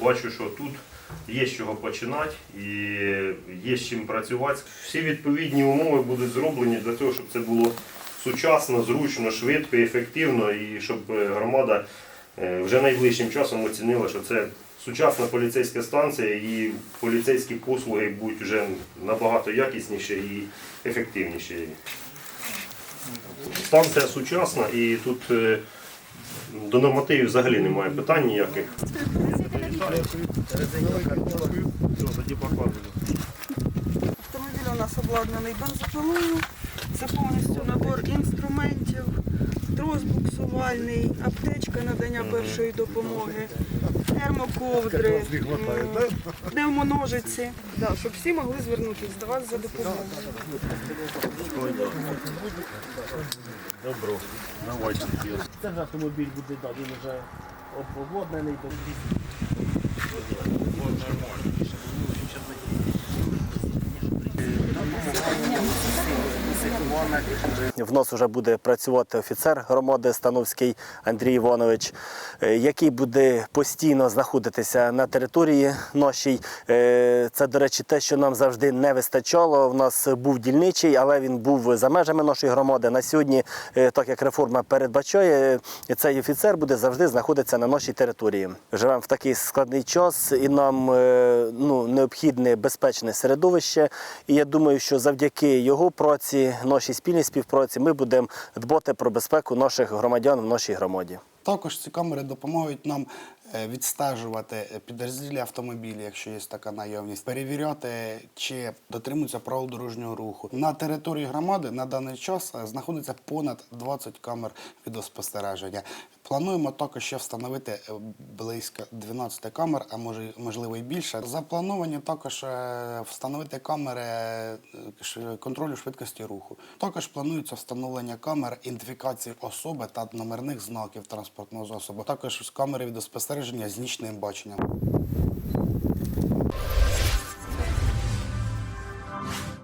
бачу, що тут є з чого починати і є з чим працювати. Всі відповідні умови будуть зроблені для того, щоб це було сучасно, зручно, швидко, ефективно і щоб е, громада е, вже найближчим часом оцінила, що це сучасна поліцейська станція і поліцейські послуги будуть вже набагато якісніші і ефективніші. Станція сучасна і тут е, до нормативів взагалі немає питань ніяких. Автомобіль у нас обладнаний бензопилою. Це повністю набор інструментів, трос буксувальний, аптечка надання першої допомоги, термоковдри, пневмоножиці, да, щоб всі могли звернутися до вас за допомогою. Це вже автомобіль буде, він вже обладнаний. Вот нормально. В нас вже буде працювати офіцер громади Становський Андрій Іванович, е, який буде постійно знаходитися на території нашій. Е, Це, до речі, те, що нам завжди не вистачало. У нас був дільничий, але він був за межами нашої громади. На сьогодні, е, так як реформа передбачає, цей офіцер буде завжди знаходитися на нашій території. Живемо в такий складний час, і нам ну, необхідне безпечне середовище. І я думаю, що завдяки його праці, нашій спільній співпраці, ми будемо дбати про безпеку наших громадян в нашій громаді. Також ці камери допомагають нам відстежувати е, підрозділі автомобілів, якщо є така наявність, перевіряти, чи дотримуються правил дорожнього руху. На території громади на даний час е, знаходиться понад 20 камер відеоспостереження. Плануємо також ще встановити е, близько 12 камер, а може можливо і більше. Заплановані також встановити камери контролю швидкості руху. Також планується встановлення камер ідентифікації особи та номерних знаків транспортного засобу. Також камери відеоспостереження з нічним баченням.